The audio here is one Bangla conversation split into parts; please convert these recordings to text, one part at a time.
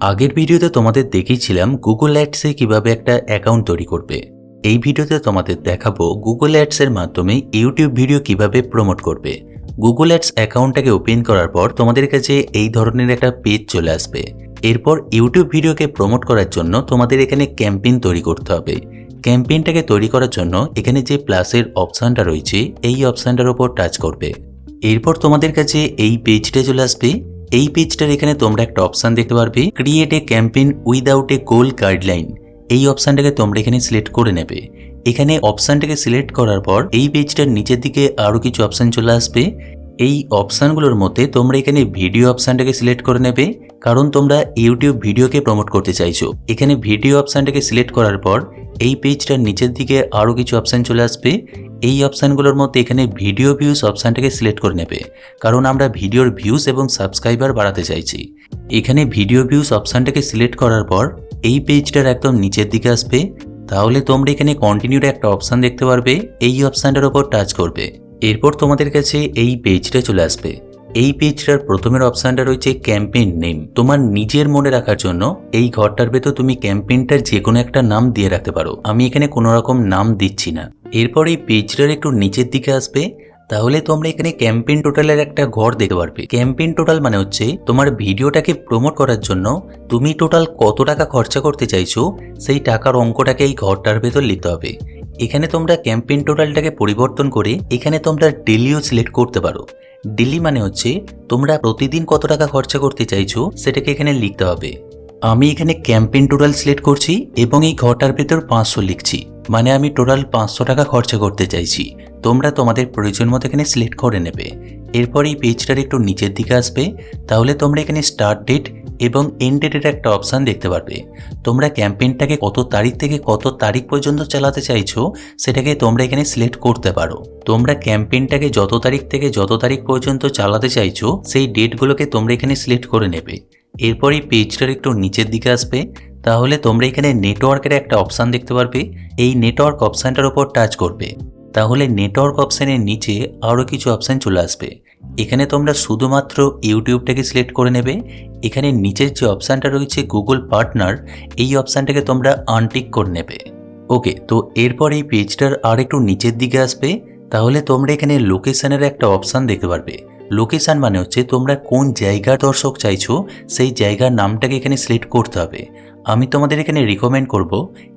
আগের ভিডিওতে তোমাদের দেখিয়েছিলাম গুগল অ্যাডসে কীভাবে একটা অ্যাকাউন্ট তৈরি করবে। এই ভিডিওতে তোমাদের দেখাবো গুগল অ্যাডসের মাধ্যমে ইউটিউব ভিডিও কীভাবে প্রমোট করবে। গুগল অ্যাডস অ্যাকাউন্টটাকে ওপেন করার পর তোমাদের কাছে এই ধরনের একটা পেজ চলে আসবে। এরপর ইউটিউব ভিডিওকে প্রমোট করার জন্য তোমাদের এখানে ক্যাম্পেইন তৈরি করতে হবে। ক্যাম্পেইনটাকে তৈরি করার জন্য এখানে যে প্লাসের অপশানটা রয়েছে, এই অপশানটার ওপর টাচ করবে। এরপর তোমাদের কাছে এই পেজটা চলে আসবে। এই পেজটার এখানে তোমরা একটা অপশান দেখতে পারবে create a campaign without a goal guideline এই অপশানটাকে তোমরা এখানে সিলেক্ট করে নেবে। এখানে অপশানটাকে সিলেক্ট করার পর এই পেজটার নিচের দিকে আরও কিছু অপশান চলে আসবে। এই অপশানগুলোর মধ্যে তোমরা এখানে ভিডিও অপশানটাকে সিলেক্ট করে নেবে, কারণ তোমরা ইউটিউব ভিডিওকে প্রমোট করতে চাইছো। এখানে ভিডিও অপশানটাকে সিলেক্ট করার পর এই পেজটার নিচের দিকে আরও কিছু অপশান চলে আসবে। এই অপশানগুলোর মধ্যে এখানে ভিডিও ভিউজ অপশানটাকে সিলেক্ট করে নেবে, কারণ আমরা ভিডিওর ভিউজ এবং সাবস্ক্রাইবার বাড়াতে চাইছি। এখানে ভিডিও ভিউজ অপশানটাকে সিলেক্ট করার পর এই পেজটার একদম নিচের দিকে আসবে, তাহলে তোমরা এখানে কন্টিনিউর একটা অপশান দেখতে পারবে, এই অপশানটার ওপর টাচ করবে। এরপর তোমাদের কাছে এই পেজটা চলে আসবে। এই পেজটার প্রথমের অপশানটা রয়েছে ক্যাম্পেইন নেম তোমার নিজের মনে রাখার জন্য এই ঘরটার ভেতর তুমি ক্যাম্পেইনটার যে কোনো একটা নাম দিয়ে রাখতে পারো। আমি এখানে কোনো রকম নাম দিচ্ছি না। এরপর এই পেজটার একটু নিচের দিকে আসবে, তাহলে তোমরা এখানে ক্যাম্পেইন টোটালের একটা ঘর দেখতে পারবে। ক্যাম্পেইন টোটাল মানে হচ্ছে তোমার ভিডিওটাকে প্রমোট করার জন্য তুমি টোটাল কত টাকা খরচা করতে চাইছো, সেই টাকার অঙ্কটাকে এই ঘরটার ভেতর লিখতে হবে। এখানে তোমরা ক্যাম্পেইন টোটালটাকে পরিবর্তন করে এখানে তোমরা ডেলিও সিলেক্ট করতে পারো। ডেলি মানে হচ্ছে তোমরা প্রতিদিন কত টাকা খরচা করতে চাইছো সেটাকে এখানে লিখতে হবে। আমি এখানে ক্যাম্পেইন টোটাল সিলেক্ট করছি এবং এই ঘরটার ভেতর পাঁচশো লিখছি। মানে আমি টোটাল পাঁচশো টাকা খরচা করতে চাইছি। তোমরা তোমাদের প্রয়োজন মতো এখানে সিলেক্ট করে নেবে। এরপর এই পেজটার একটু নিচের দিকে আসবে। তাহলে তোমরা এখানে স্টার্ট ডেট এবং এন্ড ডেটের একটা অপশান দেখতে পারবে। তোমরা ক্যাম্পেইনটাকে কত তারিখ থেকে কত তারিখ পর্যন্ত চালাতে চাইছো, সেটাকে তোমরা এখানে সিলেক্ট করতে পারো। তোমরা ক্যাম্পেইনটাকে যত তারিখ থেকে যত তারিখ পর্যন্ত চালাতে চাইছো, সেই ডেটগুলোকে তোমরা এখানে সিলেক্ট করে নেবে। এরপর এই পেজটার একটু নিচের দিকে আসবে। তাহলে তোমরা এখানে নেটওয়ার্কের একটা অপশান দেখতে পারবে। এই নেটওয়ার্ক অপশানটার উপর টাচ করবে। তাহলে নেটওয়ার্ক অপশানের নিচে আরও কিছু অপশান চলে আসবে। এখানে তোমরা শুধুমাত্র ইউটিউবটাকে সিলেক্ট করে নেবে। এখানে নিচের যে অপশানটা রয়েছে গুগল পার্টনার, এই অপশানটাকে তোমরা আনটিক করে নেবে। ওকে, তো এরপর এই পেজটার আর একটু নিচের দিকে আসবে। তাহলে তোমরা এখানে লোকেশানের একটা অপশান দেখতে পারবে। লোকেশান মানে হচ্ছে তোমরা কোন জায়গার দর্শক চাইছো, সেই জায়গার নামটাকে এখানে সিলেক্ট করতে হবে। আমি তোমাদের এখানে রিকমেন্ড করব,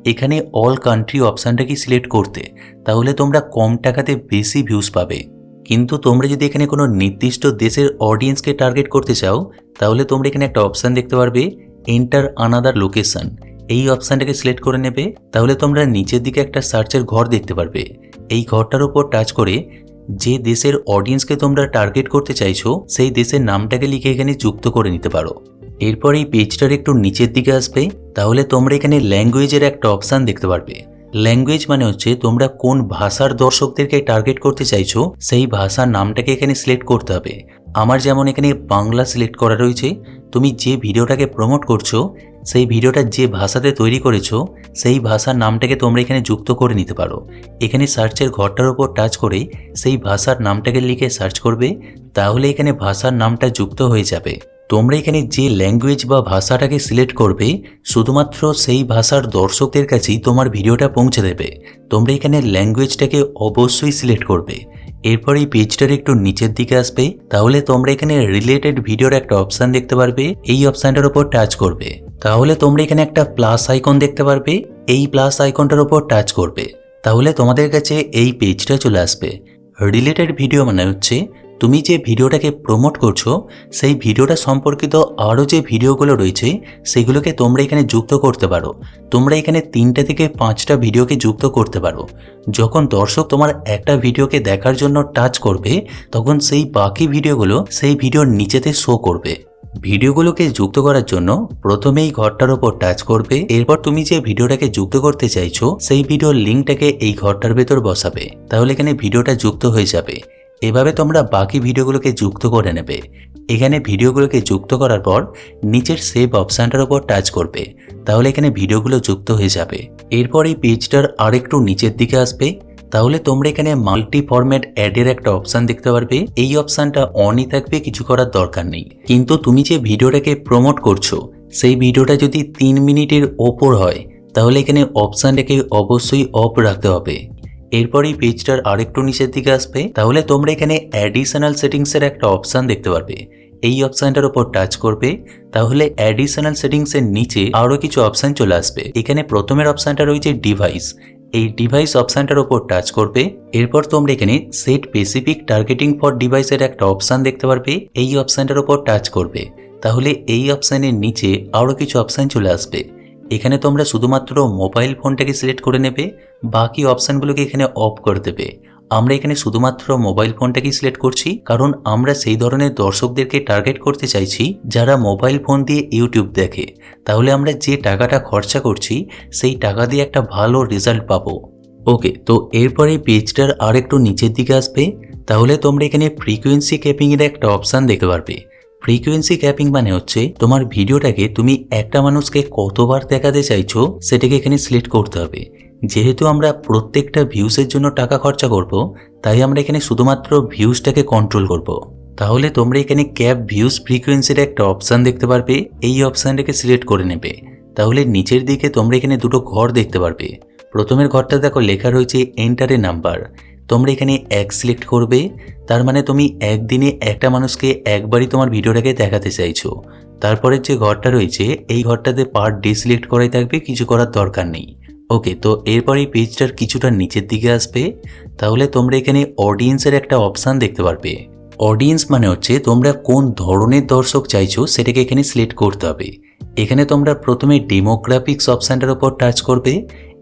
এখানে অল কান্ট্রি অপশানটাকে সিলেক্ট করতে। তাহলে তোমরা কম টাকাতে বেশি ভিউজ পাবে। কিন্তু তোমরা যদি এখানে কোনো নির্দিষ্ট দেশের অডিয়েন্সকে টার্গেট করতে চাও, তাহলে তোমরা এখানে একটা অপশান দেখতে পারবে এন্টার আনাদার লোকেশান এই অপশানটাকে সিলেক্ট করে নেবে, তাহলে তোমরা নিচের দিকে একটা সার্চের ঘর দেখতে পারবে। এই ঘরটার উপর টাচ করে যে দেশের অডিয়েন্সকে তোমরা টার্গেট করতে চাইছো, সেই দেশের নামটাকে লিখে এখানে যুক্ত করে নিতে পারো। এরপর এই পেজটার একটু নিচের দিকে আসবে, তাহলে তোমরা এখানে ল্যাঙ্গুয়েজের একটা অপশান দেখতে পারবে। ল্যাঙ্গুয়েজ মানে হচ্ছে তোমরা কোন ভাষার দর্শকদেরকে টার্গেট করতে চাইছো, সেই ভাষার নামটাকে এখানে সিলেক্ট করতে হবে। আমার যেমন এখানে বাংলা সিলেক্ট করা রয়েছে, তুমি যে ভিডিওটাকে প্রমোট করছ, সেই ভিডিওটা যে ভাষাতে তৈরি করেছ, সেই ভাষার নামটাকে তোমরা এখানে যুক্ত করে নিতে পারো। এখানে সার্চের ঘরটার উপর টাচ করে সেই ভাষার নামটাকে লিখে সার্চ করবে, তাহলে এখানে ভাষার নামটা যুক্ত হয়ে যাবে। তোমরা এখানে যে ল্যাঙ্গুয়েজ বা ভাষাটাকে সিলেক্ট করবে, শুধুমাত্র সেই ভাষার দর্শকদের কাছেই তোমার ভিডিওটা পৌঁছে দেবে। তোমরা এখানে ল্যাঙ্গুয়েজটাকে অবশ্যই সিলেক্ট করবে। এরপর এই পেজটার একটু নিচের দিকে আসবে, তাহলে তোমরা এখানে রিলেটেড ভিডিওর একটা অপশান দেখতে পারবে, এই অপশানটার উপর টাচ করবে। তাহলে তোমরা এখানে একটা প্লাস আইকন দেখতে পারবে, এই প্লাস আইকনটার উপর টাচ করবে। তাহলে তোমাদের কাছে এই পেজটা চলে আসবে। রিলেটেড ভিডিও মানে হচ্ছে তুমি যে ভিডিওটাকে প্রমোট করছ, সেই ভিডিওটা সম্পর্কিত আরও যে ভিডিওগুলো রয়েছে, সেগুলোকে তোমরা এখানে যুক্ত করতে পারো। তোমরা এখানে তিনটে থেকে পাঁচটা ভিডিওকে যুক্ত করতে পারো। যখন দর্শক তোমার একটা ভিডিওকে দেখার জন্য টাচ করবে, তখন সেই বাকি ভিডিওগুলো সেই ভিডিওর নিচেতে শো করবে। ভিডিওগুলোকে যুক্ত করার জন্য প্রথমেই ঘরটার ওপর টাচ করবে। এরপর তুমি যে ভিডিওটাকে যুক্ত করতে চাইছো, সেই ভিডিওর লিঙ্কটাকে এই ঘরটার ভেতর বসাবে। তাহলে এখানে ভিডিওটা যুক্ত হয়ে যাবে। এভাবে তোমরা বাকি ভিডিওগুলোকে যুক্ত করে নেবে। এখানে ভিডিওগুলোকে যুক্ত করার পর নিচের সেভ অপশানটার উপর টাচ করবে। তাহলে এখানে ভিডিওগুলো যুক্ত হয়ে যাবে। এরপর এই পেজটার আরেকটু নিচের দিকে আসবে। তাহলে তোমরা এখানে মাল্টি ফরম্যাট অ্যাডের একটা অপশান দেখতে পারবে। এই অপশানটা অনই থাকবে, কিছু করার দরকার নেই। কিন্তু তুমি যে ভিডিওটাকে প্রমোট করছ, সেই ভিডিওটা যদি তিন মিনিটের ওপর হয়, তাহলে এখানে অপশানটাকে অবশ্যই অফ রাখতে হবে। এরপর এই পেজটার আরেকটু নিচের দিকে আসবে, তাহলে তোমরা এখানে অ্যাডিশনাল সেটিংসের একটা অপশান দেখতে পারবে। এই অপশানটার উপর টাচ করবে, তাহলে অ্যাডিশনাল সেটিংসের নিচে আরও কিছু অপশান চলে আসবে। এখানে প্রথমের অপশানটা রয়েছে ডিভাইস এই ডিভাইস অপশানটার উপর টাচ করবে, এরপর তোমরা এখানে সেট স্পেসিফিক টার্গেটিং ফর ডিভাইসের একটা অপশান দেখতে পারবে, এই অপশানটার উপর টাচ করবে। তাহলে এই অপশানের নিচে আরও কিছু অপশান চলে আসবে। এখানে তোমরা শুধুমাত্র মোবাইল ফোনটাকে সিলেক্ট করে নেবে, বাকি অপশানগুলোকে এখানে অফ করে দেবে। আমরা এখানে শুধুমাত্র মোবাইল ফোনটাকেই সিলেক্ট করছি, কারণ আমরা সেই ধরনের দর্শকদেরকে টার্গেট করতে চাইছি যারা মোবাইল ফোন দিয়ে ইউটিউব দেখে। তাহলে আমরা যে টাকাটা খরচা করছি, সেই টাকা দিয়ে একটা ভালো রেজাল্ট পাবো। ওকে তো এরপরে পেজটার আর একটু নিচের দিকে আসবে, তাহলে তোমরা এখানে ফ্রিকোয়েন্সি ক্যাপিংয়ের একটা অপশান দেখতে পারবে। ফ্রিকোয়েন্সি ক্যাপিং মানে হচ্ছে তোমার ভিডিওটাকে তুমি একটা মানুষকে কতবার দেখাতে চাইছো সেটাকে এখানে সিলেক্ট করতে হবে। যেহেতু আমরা প্রত্যেকটা ভিউসের জন্য টাকা খরচা করব, তাই আমরা এখানে শুধুমাত্র ভিউসটাকে কন্ট্রোল করব। তাহলে তোমরা এখানে ক্যাপ ভিউস ফ্রিকোয়েন্সির একটা অপশান দেখতে পারবে, এই অপশানটাকে সিলেক্ট করে নেবে। তাহলে নিচের দিকে তোমরা এখানে দুটো ঘর দেখতে পারবে। প্রথমের ঘরটা দেখো লেখা রয়েছে এন্টারের নাম্বার তোমরা এখানে এক সিলেক্ট করবে, তার মানে তুমি একদিনে একটা মানুষকে একবারই তোমার ভিডিওটাকে দেখাতে চাইছো। তারপরে যে ঘরটা রয়েছে, এই ঘরটাতে পার ডে সিলেক্ট করাই থাকবে, কিছু করার দরকার নেই। ওকে, তো এরপর এই পেজটার কিছুটা নিচের দিকে আসবে। তাহলে তোমরা এখানে অডিয়েন্সের একটা অপশান দেখতে পারবে। অডিয়েন্স মানে হচ্ছে তোমরা কোন ধরনের দর্শক চাইছো, সেটাকে এখানে সিলেক্ট করতে হবে। এখানে তোমরা প্রথমে ডেমোগ্রাফিক্স অপশানটার উপর টাচ করবে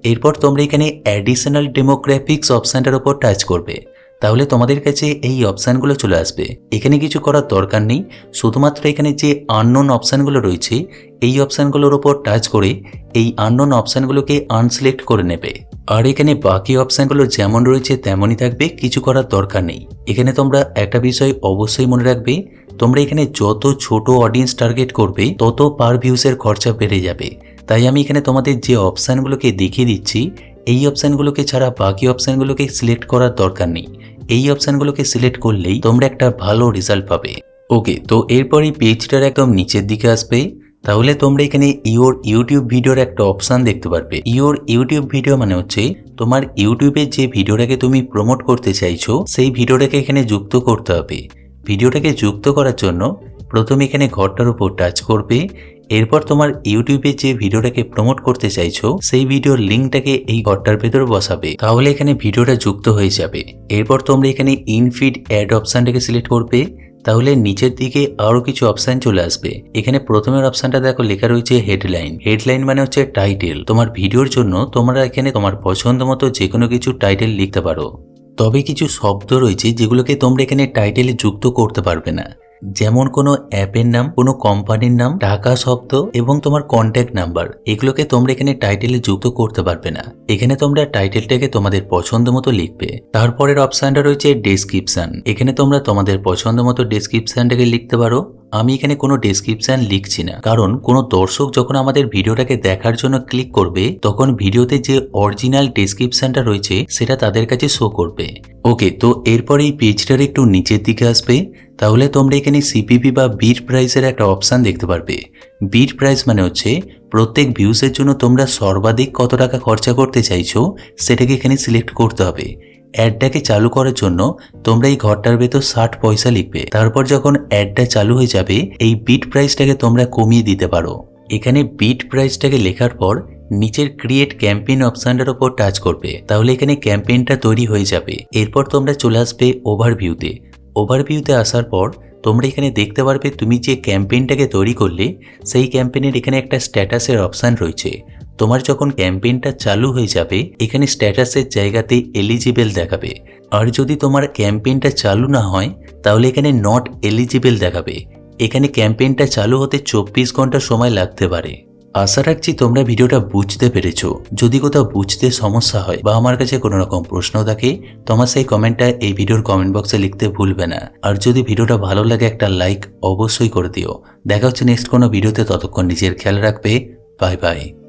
এরপর তোমরা এখানে অ্যাডিশনাল ডেমোগ্রাফিক্স অপশানটার ওপর টাচ করবে। তাহলে তোমাদের কাছে এই অপশানগুলো চলে আসবে। এখানে কিছু করার দরকার নেই। শুধুমাত্র এখানে যে আননোন অপশানগুলো রয়েছে, এই অপশানগুলোর ওপর টাচ করে এই আননোন অপশানগুলোকে আনসিলেক্ট করে নেবে। আর এখানে বাকি অপশানগুলো যেমন রয়েছে তেমনই থাকবে, কিছু করার দরকার নেই। এখানে তোমরা একটা বিষয় অবশ্যই মনে রাখবে, তোমরা এখানে যত ছোট অডিয়েন্স টার্গেট করবে, তত পার ভিউসের খরচা বেড়ে যাবে। তাই আমি এখানে তোমাদের যে অপশানগুলোকে দেখিয়ে দিচ্ছি, এই অপশানগুলোকে ছাড়া বাকি অপশানগুলোকে সিলেক্ট করার দরকার নেই। এই অপশানগুলোকে সিলেক্ট করলেই তোমরা একটা ভালো রেজাল্ট পাবে। ওকে, তো এরপর পেজটার একদম নিচের দিকে আসবে। তাহলে তোমরা এখানে ইওর ইউটিউব ভিডিওর একটা অপশান দেখতে পারবে। ইওর ইউটিউব ভিডিও মানে হচ্ছে, তোমার ইউটিউবে যে ভিডিওটাকে তুমি প্রমোট করতে চাইছো, সেই ভিডিওটাকে এখানে যুক্ত করতে হবে। ভিডিওটাকে যুক্ত করার জন্য প্রথমে এখানে ঘরটার উপর টাচ করবে। এরপর তোমার ইউটিউবে যে ভিডিওটাকে প্রমোট করতে চাইছো, সেই ভিডিওর লিঙ্কটাকে এই ঘরটার ভেতরে বসাবে। তাহলে এখানে ভিডিওটা যুক্ত হয়ে যাবে। এরপর তোমরা এখানে ইনফিড অ্যাড অপশানটাকে সিলেক্ট করবে। তাহলে নিচের দিকে আরও কিছু অপশান চলে আসবে। এখানে প্রথমের অপশানটা দেখো লেখা রয়েছে হেডলাইন হেডলাইন মানে হচ্ছে টাইটেল তোমার ভিডিওর জন্য তোমরা এখানে তোমার পছন্দ মতো যে কোনো কিছু টাইটেল লিখতে পারো। তবে কিছু শব্দ রয়েছে যেগুলোকে তোমরা এখানে টাইটেলে যুক্ত করতে পারবে না। যেমন কোনো অ্যাপের নাম, কোনো কোম্পানির নাম, টাকা শব্দ এবং তোমার কন্ট্যাক্ট নাম্বার এগুলোকে তোমরা এখানে টাইটেলে যুক্ত করতে পারবে না। এখানে তোমরা টাইটেলটাকে তোমাদের পছন্দ মতো লিখবে। তারপরের অপশানটা রয়েছে ডেসক্রিপশন এখানে তোমরা তোমাদের পছন্দ মতো ডেসক্রিপশনটাকে লিখতে পারো। আমি এখানে কোনো ডেসক্রিপশন লিখছি না। কারণ কোনো দর্শক যখন আমাদের ভিডিওটাকে দেখার জন্য ক্লিক করবে, তখন ভিডিওতে যে অরিজিনাল ডেসক্রিপশনটা রয়েছে, সেটা তাদের কাছে শো করবে। ওকে তো এরপর এই পেজটার একটু নিচের দিকে আসবে। তাহলে তোমরা এখানে সিপিপি বা বিট প্রাইসের একটা অপশান দেখতে পারবে। বিট প্রাইস মানে হচ্ছে, প্রত্যেক ভিউসের জন্য তোমরা সর্বাধিক কত টাকা খরচা করতে চাইছো, সেটাকে এখানে সিলেক্ট করতে হবে। অ্যাডটাকে চালু করার জন্য তোমরা এই ঘরটার ভেতর ষাট পয়সা লিখবে। তারপর যখন অ্যাডটা চালু হয়ে যাবে, এই বিট প্রাইসটাকে তোমরা কমিয়ে দিতে পারো। এখানে বিট প্রাইসটাকে লেখার পর নিচের ক্রিয়েট ক্যাম্পেইন অপশানটার ওপর টাচ করবে। তাহলে এখানে ক্যাম্পেইনটা তৈরি হয়ে যাবে। এরপর তোমরা চলে আসবে ওভারভিউতে ওভারভিউতে আসার পর তোমরা এখানে দেখতে পারবে তুমি যে ক্যাম্পেইনটাকে তৈরি করলে, সেই ক্যাম্পেইনের এখানে একটা স্ট্যাটাসের অপশান রয়েছে। তোমার যখন ক্যাম্পেইনটা চালু হয়ে যাবে, এখানে স্ট্যাটাসের জায়গাতে এলিজিবেল দেখাবে। আর যদি তোমার ক্যাম্পেইনটা চালু না হয়, তাহলে এখানে নট এলিজিবেল দেখাবে। এখানে ক্যাম্পেইনটা চালু হতে চব্বিশ ঘণ্টা সময় লাগতে পারে। আশা রাখছি তোমরা ভিডিওটা বুঝতে পেরেছ। যদি কোথাও বুঝতে সমস্যা হয় বা আমার কাছে কোনো রকম প্রশ্ন থাকে, তোমার সেই কমেন্টটা এই ভিডিওর কমেন্ট বক্সে লিখতে ভুলবে না। আর যদি ভিডিওটা ভালো লাগে একটা লাইক অবশ্যই করে দিও। দেখা হচ্ছে নেক্সট কোনো ভিডিওতে, ততক্ষণ নিজের খেয়াল রাখবে। Bye bye